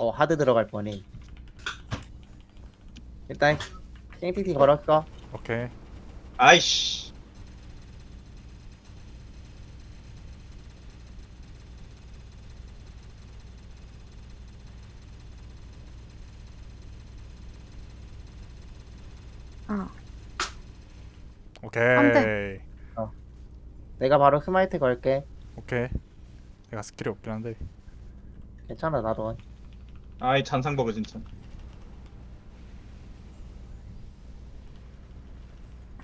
어 하드 들어갈 뻔해 일단 땡티티 걸었어 오케이. 아이씨. 아, 오케이. 안 내가 바로 스마이트 걸게 오케이. 내가 스킬이 없긴 한데. 괜찮아 나도 아이 잔상 버그 진짜.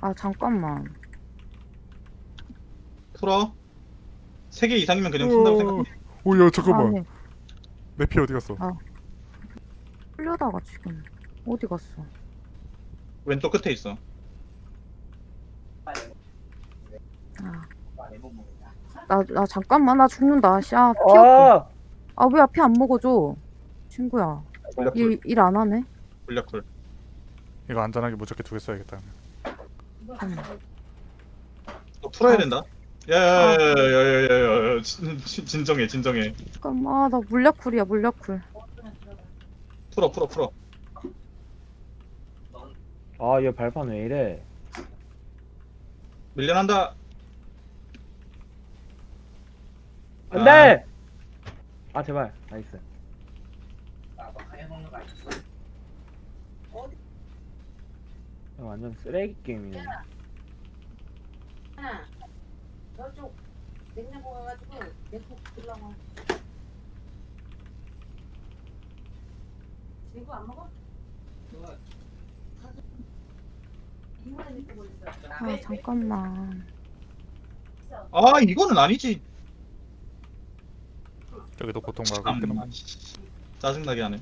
아 잠깐만. 풀어. 세 개 이상이면 그냥 푼다고 생각해. 오야 잠깐만. 아니, 내 피 어디 갔어? 풀려다가 지금 어디 갔어? 왼쪽 끝에 있어. 아. 나, 나 잠깐만 나 죽는다. 씨야 피 없고. 아왜 앞에 안 먹어줘? 친구야. 블랙풀. 일 안 하네. 블랙풀. 이거 안전하게 무조건 두개 써야겠다. 너 풀어야 된다. 야야야야야야야 진정해 진정해. 잠깐만 아, 나 물약쿨이야 물약쿨. 풀어 풀어 풀어. 아, 얘 발판 왜 이래? 밀려난다. 안 돼! 아, 제발. 나이스. 이거 완전 쓰레기 게임이네. 하나 저쪽 냉장고 가가지고 내국 들라고 이거 안 먹어? 믿고 있어 아 잠깐만. 아 이거는 아니지. 저기도 고통받고 참나. 끊어. 짜증나게 하네.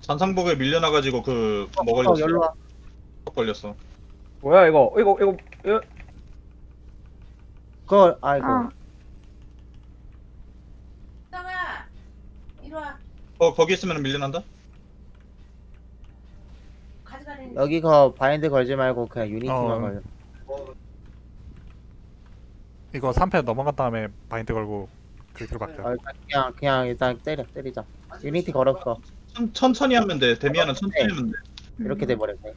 잔상복에 밀려나가지고 그 어, 뭐어 걸렸어? 열로 와 걸렸어. 뭐야, 이거? 이거, 이거, 이거. 그거 아이고 아 나가 이리 와 어 거기 있으면 밀려난다? 여기 거 바인드 걸지 말고 그냥 유니티만 어. 걸려 이거 3패 넘어간 다음에 바인드 걸고 그렇게 바뀌어. 어, 일단 그냥 그냥 일단 때려 때리자 유니티 걸었어 천, 천천히 하면 돼. 데미안은 천천히 하면 돼. 이렇게 돼버렸네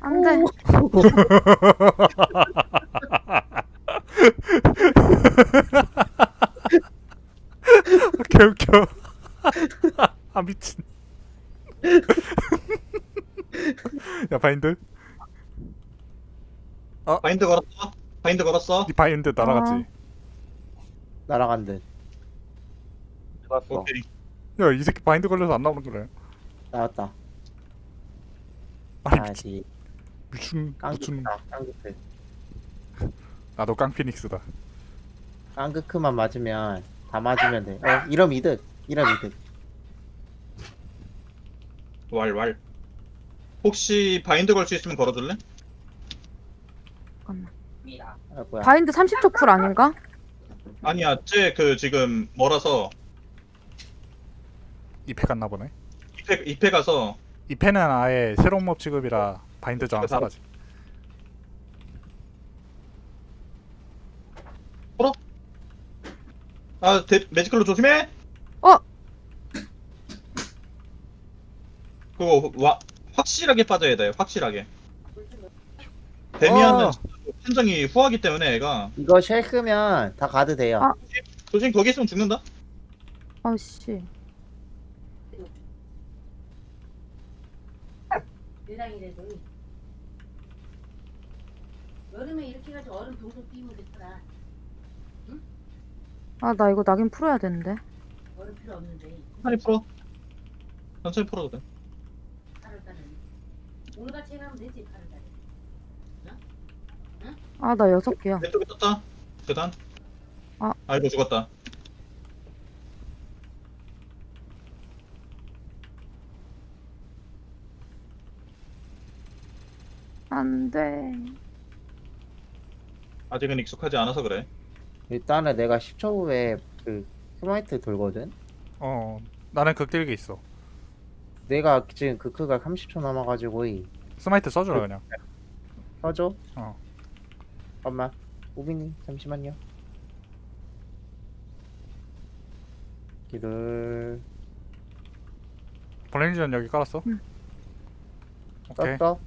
안 돼. 개웃겨. 아 미친. 야 바인드? 바인드 걸었어? 바인드 걸었어? 이 바인드 날아갔지. 날아간 듯 좋았어. 오케이. 야 이 새끼 바인드 걸려서 안 나오는 거래. 나왔다 아니 다시 미친 미친. 깡그크다 깡그크 나도 깡피닉스다. 깡그크만 맞으면 다 맞으면 돼 어, 이러면 이득 이러면 이득 왈 왈. 혹시 바인드 걸 수 있으면 걸어줄래? 잠깐만. 아이고야 바인드 30초 쿨 아닌가? 아니야, 쟤 그 지금 멀어서 이패 갔나 보네. 2패 2패 가서 이 패는 아예 새로운 몹 취급이라 바인드 저항 사라지. 아 데, 매지컬로 조심해. 어! 그거 와 확실하게 빠져야 돼. 확실하게. 데미안은 어. 판정이 후하기 때문에 애가 이거 쉘 끄면 다 가드 돼요 아. 조심 거기 있으면 죽는다. 아씨. 대장이라도 여름에 이렇게 해가지고 얼음 동동 띄우면 됐더라 아 나 이거 낙인 풀어야 되는데. 얼음 필요 없는데 천천히 풀어. 천천히 풀어도 돼. 8월달에 오늘같이 해가면 되지 8월달에 아 나 여섯 개야. 내 쪽에 떴다. 계단. 아. 아이고 죽었다. 안 돼. 아직은 익숙하지 않아서 그래. 일단은 내가 10초 후에 그 스마이트 돌거든 어 나는 극딜기 있어. 내가 지금 그크가 30초 남아가지고 이 스마이트 써주라 그냥. 써줘 어. 잠깐만 우빈님 잠시만요 기둘 블레인전 여기 깔았어. 응. 오케이. 떴어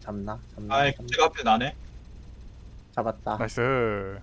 잡나 잡나 아이 잡나? 제가 앞에 나네 잡았다 나이스.